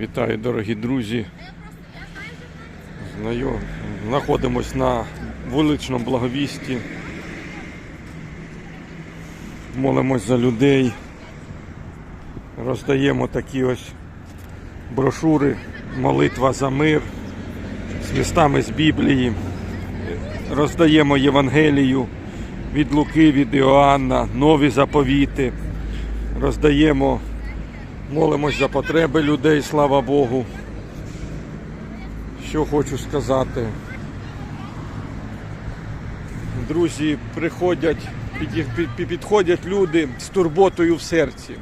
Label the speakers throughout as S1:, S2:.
S1: Вітаю, дорогі друзі. Знаходимось на вуличному благовісті. Молимось за людей. Роздаємо такі ось брошури, молитва за мир з містами з Біблії. Роздаємо Євангелію від Луки, від Іоанна, нові заповіти. Роздаємо Молимось за потреби людей, слава Богу. Що хочу сказати. Друзі, приходять, підходять люди з турботою в серці.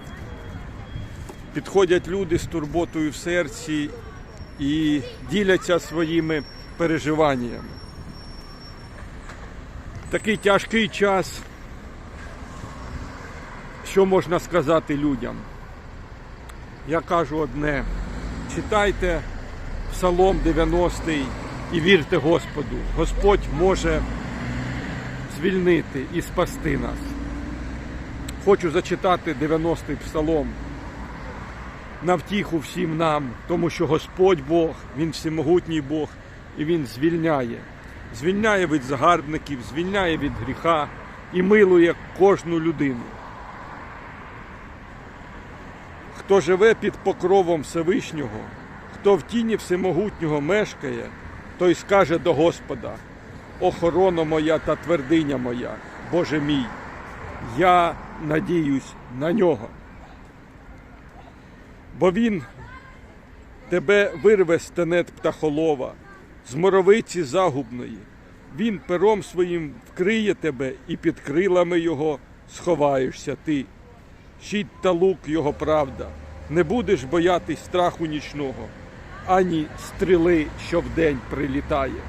S1: Підходять люди з турботою в серці і діляться своїми переживаннями. Такий тяжкий час. Що можна сказати людям? Я кажу одне: читайте Псалом 90 і вірте Господу. Господь може звільнити і спасти нас. Хочу зачитати 90-й псалом на втіху всім нам, тому що Господь Бог, Він всемогутній Бог, і Він звільняє. Звільняє від загарбників, звільняє від гріха і милує кожну людину. Хто живе під покровом Всевишнього, хто в тіні всемогутнього мешкає, той скаже до Господа: охорона моя та твердиня моя, Боже мій, я надіюсь на нього. Бо він тебе вирве з тенет птахолова, з моровиці загубної. Він пером своїм вкриє тебе, і під крилами його сховаєшся ти щит та лук його правда. Не будеш боятись страху нічного, ані стріли, що вдень прилітає,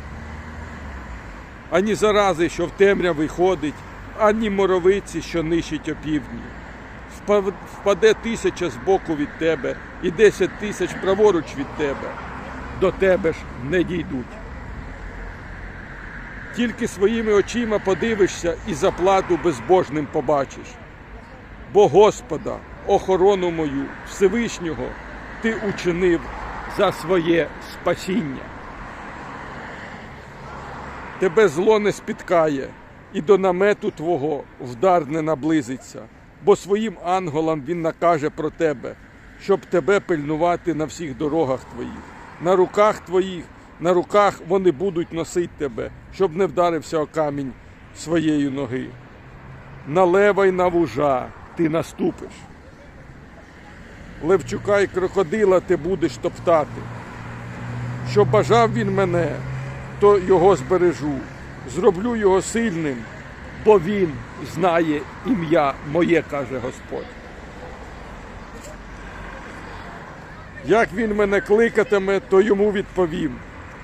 S1: ані зарази, що в темряві ходить, ані моровиці, що нищить опівдні. Впаде тисяча з боку від тебе і десять тисяч праворуч від тебе. До тебе ж не дійдуть. Тільки своїми очима подивишся і заплату безбожним побачиш бо Господа, охорону мою, Всевишнього, ти учинив за своє спасіння. Тебе зло не спіткає, і до намету Твого вдар не наблизиться, бо своїм анголам він накаже про тебе, щоб тебе пильнувати на всіх дорогах твоїх. На руках твоїх, на руках вони будуть носити тебе, щоб не вдарився о камінь своєї ноги на лева й на вужа ти наступиш. Левчука й крокодила ти будеш топтати. Що бажав він мене, то його збережу, зроблю його сильним, бо він знає ім'я моє, каже Господь. Як він мене кликатиме, то йому відповім.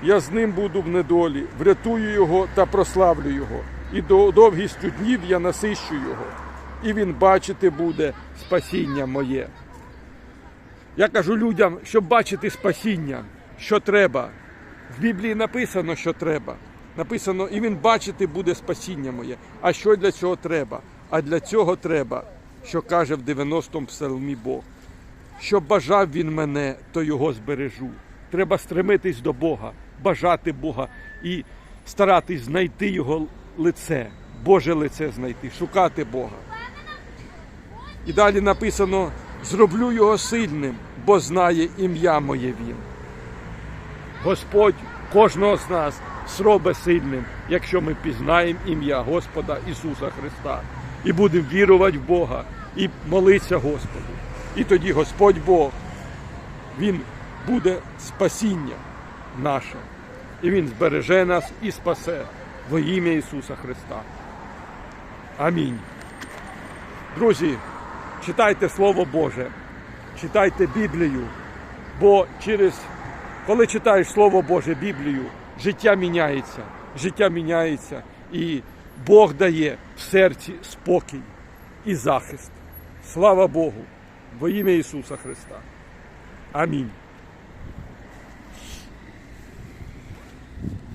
S1: Я з ним буду в недолі, врятую його та прославлю його, і до довгістю днів я насищу його, і він бачити буде спасіння моє. Я кажу людям, щоб бачити спасіння, що треба. В Біблії написано, що треба. Написано, і він бачити буде спасіння моє. А що для цього треба? А для цього треба, що каже в 90-му псалмі Бог. Що бажав він мене, то його збережу. Треба стремитись до Бога, бажати Бога і старатись знайти його лице, Боже лице знайти, шукати Бога. І далі написано: зроблю його сильним, бо знає ім'я моє він. Господь кожного з нас зробить сильним, якщо ми пізнаємо ім'я Господа Ісуса Христа і будемо вірувати в Бога і молитися Господу. І тоді Господь Бог, Він буде спасіння наше. І Він збереже нас і спасе во ім'я Ісуса Христа. Амінь. Друзі, читайте Слово Боже, читайте Біблію, бо через коли читаєш Слово Боже, Біблію, життя міняється, життя міняється, і Бог дає в серці спокій і захист. Слава Богу! Во ім'я Ісуса Христа. Амінь.